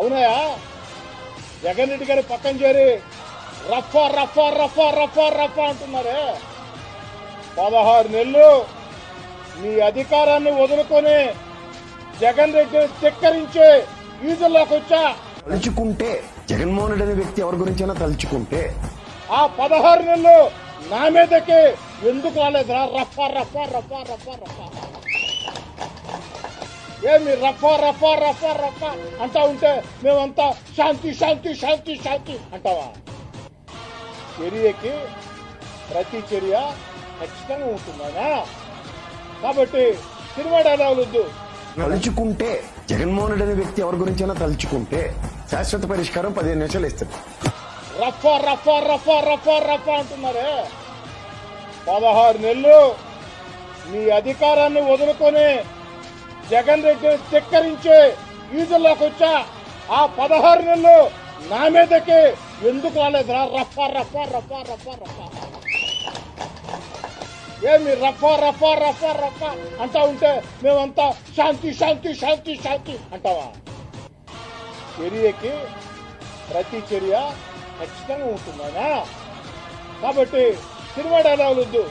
అవునాయా? జగన్ రెడ్డి గారి పక్కన చేరి రఫా రఫా రఫా రఫా రఫా అంటున్నారే. పదహారు నెలలు మీ అధికారాన్ని వదులుకొని జగన్ రెడ్డిని ధిక్కరించే వీధుల్లోకి వచ్చా? తలుచుకుంటే జగన్మోహన్ రెడ్డి అనే వ్యక్తి ఎవరి గురించైనా తలుచుకుంటే. ఆ పదహారు నెలలు నా మీదకి ఎందుకు రాలేదురా? రఫా రఫా రఫా రఫా రఫా. ఏమి రఫా రఫా రఫా రఫా అంటా ఉంటే మేమంతా శాంతి శాంతి శాంతి శాంతి అంటావా? చర్యకి ప్రతి చర్య ఖచ్చితంగా ఉంటుందా కాబట్టి సినిమా డైలాగులు వద్దు. తలుచుకుంటే జగన్మోహన్ రెడ్డి అనే వ్యక్తి ఎవరి గురించైనా తలుచుకుంటే శాశ్వత పరిష్కారం పదిహేను నిమిషాలు ఇస్తారు రఫా రఫా రఫా రఫా రఫా అంటున్నారే. పదహారు నెలలు మీ అధికారాన్ని వదులుకొని జగన్ రెడ్డిని ధిక్కరించే వీధుల్లోకి వచ్చా. ఆ పదహారు నెలలు నా మీదకి ఎందుకు రాలేదురా? రఫ రఫా రఫ రఫ రఫ. ఏమి రఫ రఫ రఫ రఫా అంటా ఉంటే మేమంతా శాంతి శాంతి శాంతి శాంతి అంటావా? చర్యకి ప్రతి చర్య ఖచ్చితంగా ఉంటుందా కాబట్టి సినిమా డైలాగులు వద్దు.